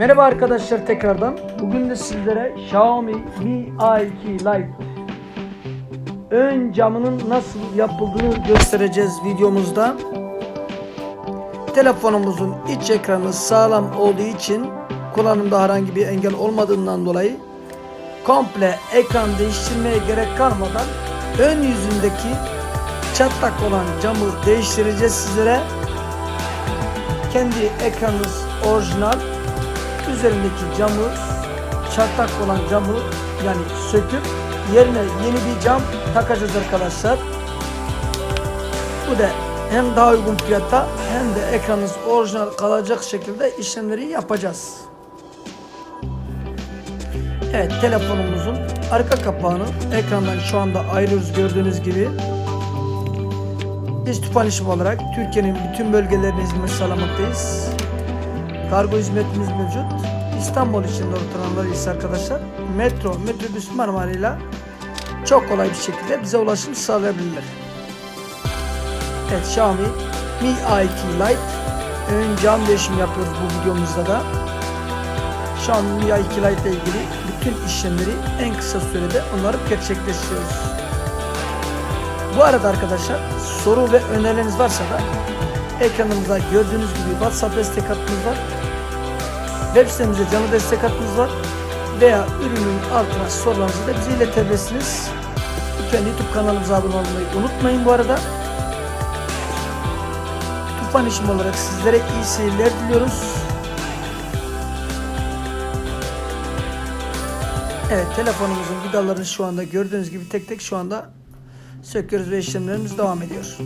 Merhaba arkadaşlar tekrardan. Bugün de sizlere Xiaomi Mi A2 Lite ön camının nasıl yapıldığını göstereceğiz videomuzda. Telefonumuzun iç ekranı sağlam olduğu için kullanımda herhangi bir engel olmadığından dolayı komple ekran değiştirmeye gerek kalmadan ön yüzündeki çatlak olan camı değiştireceğiz sizlere. Kendi ekranınız orijinal üzerindeki camı çatlak olan camı yani söküp yerine yeni bir cam takacağız arkadaşlar. Bu da hem daha uygun fiyatta hem de ekranınız orijinal kalacak şekilde işlemleri yapacağız. Evet telefonumuzun arka kapağını ekrandan şu anda ayırıyoruz gördüğünüz gibi. Biz Tufan İşim olarak Türkiye'nin bütün bölgelerine hizmet sağlamaktayız. Kargo hizmetimiz mevcut. İstanbul içinde oturanlar ise arkadaşlar metro, metrobüs Marmara'yla çok kolay bir şekilde bize ulaşım sağlayabilirler. Evet Xiaomi Mi A2 Lite ön cam değişim yapıyoruz bu videomuzda da. Xiaomi Mi A2 Lite ile ilgili bütün işlemleri en kısa sürede onları gerçekleştiriyoruz. Bu arada arkadaşlar soru ve önerileriniz varsa da ekranımızda gördüğünüz gibi WhatsApp destek hattımız var. Web sitemize canlı destek hattımız var. Veya ürünün altına sorularınızı da bize iletebilirsiniz. Lütfen YouTube kanalımıza abone olmayı unutmayın bu arada. Tufan işim olarak sizlere iyi seyirler diliyoruz. Evet telefonumuzun vidalarını şu anda gördüğünüz gibi tek tek şu anda söküyoruz ve işlemlerimiz devam ediyor.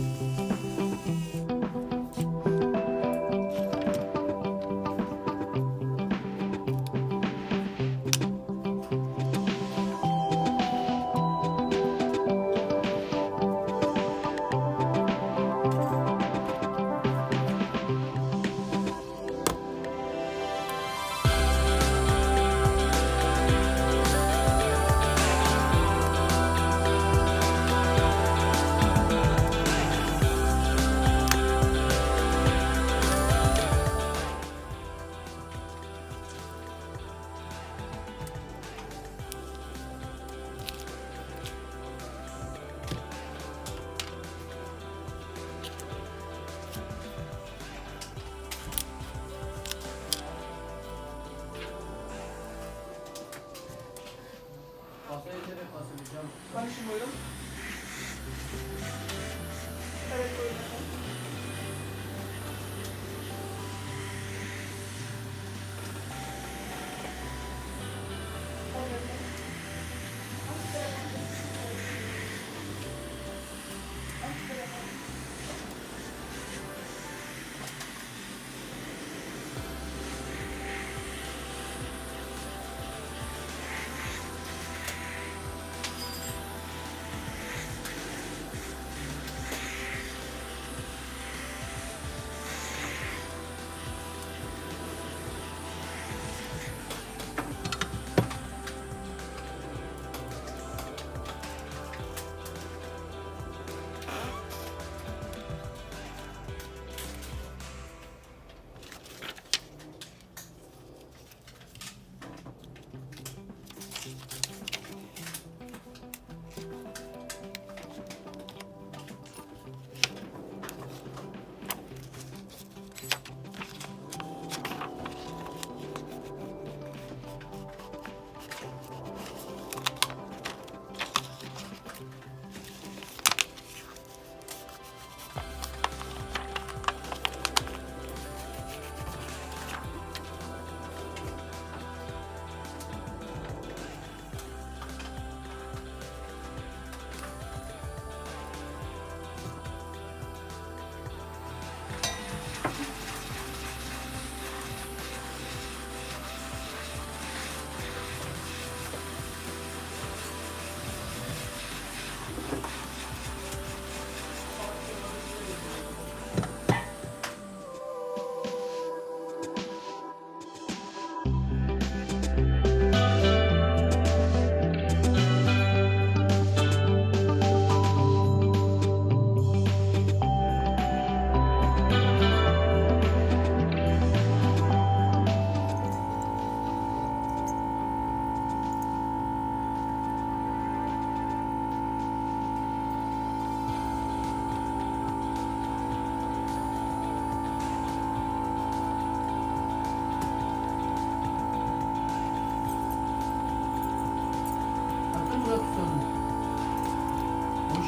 Konuşun buyurun.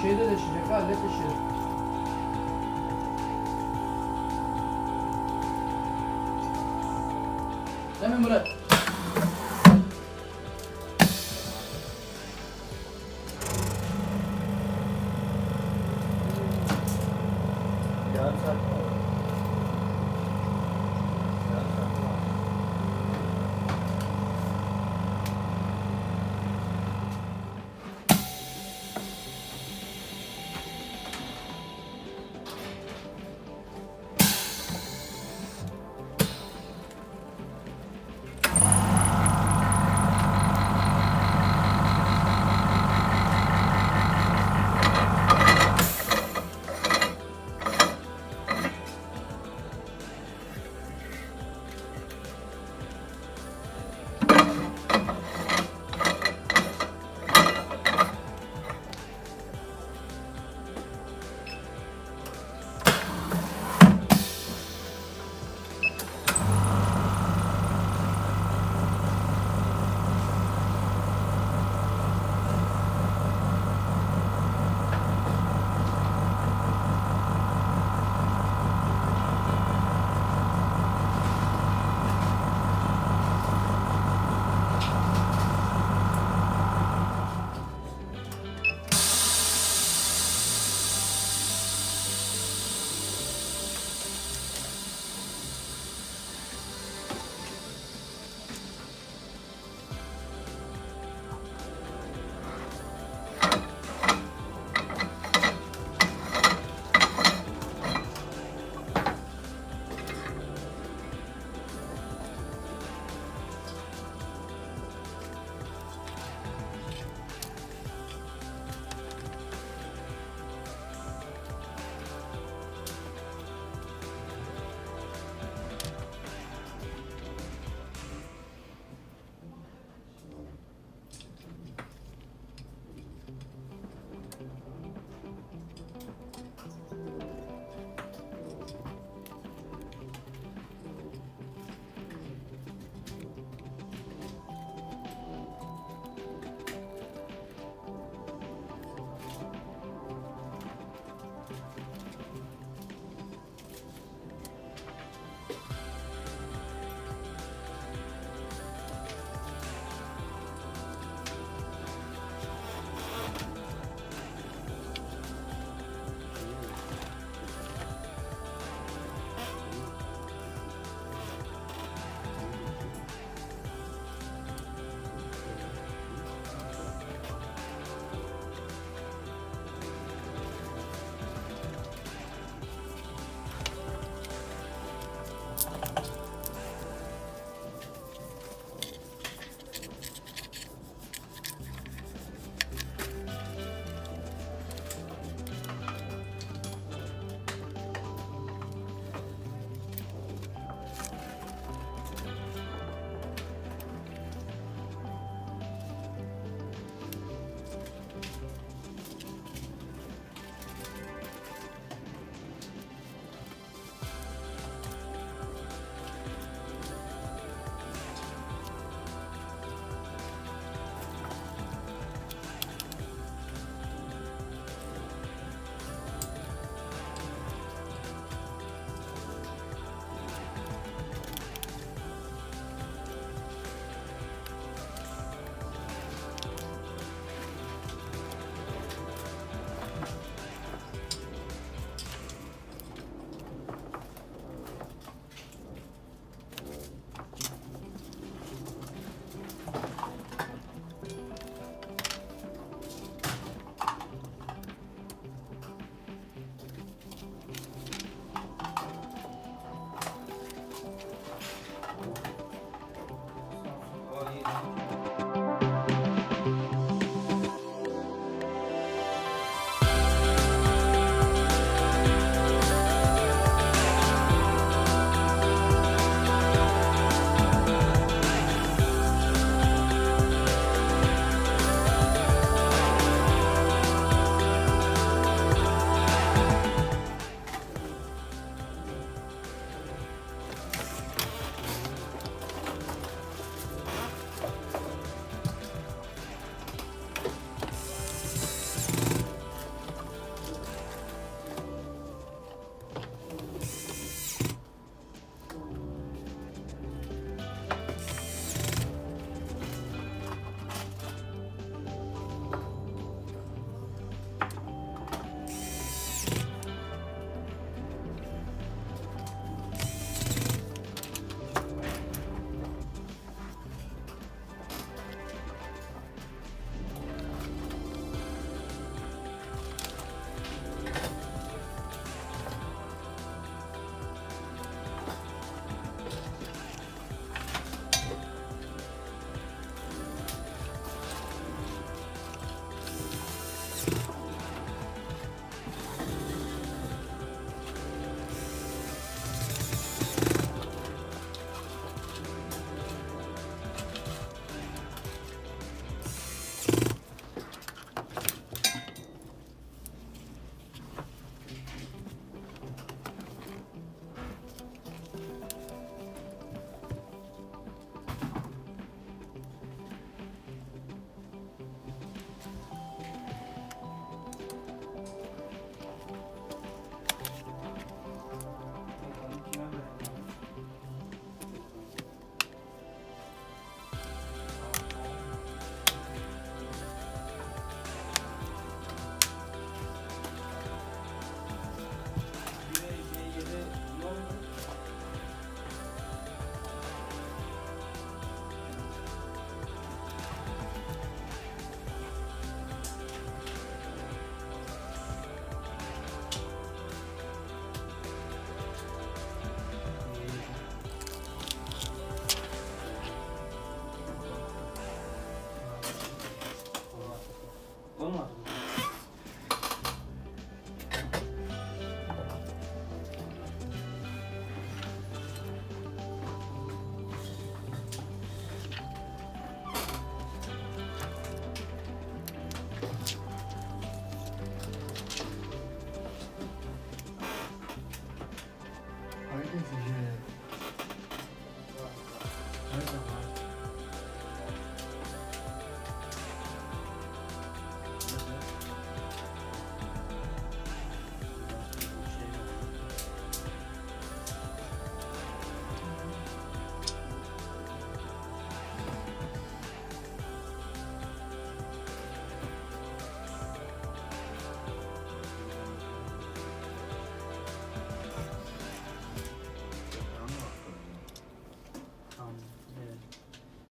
Şeyde deşecek hallet işi. Değil mi Murat?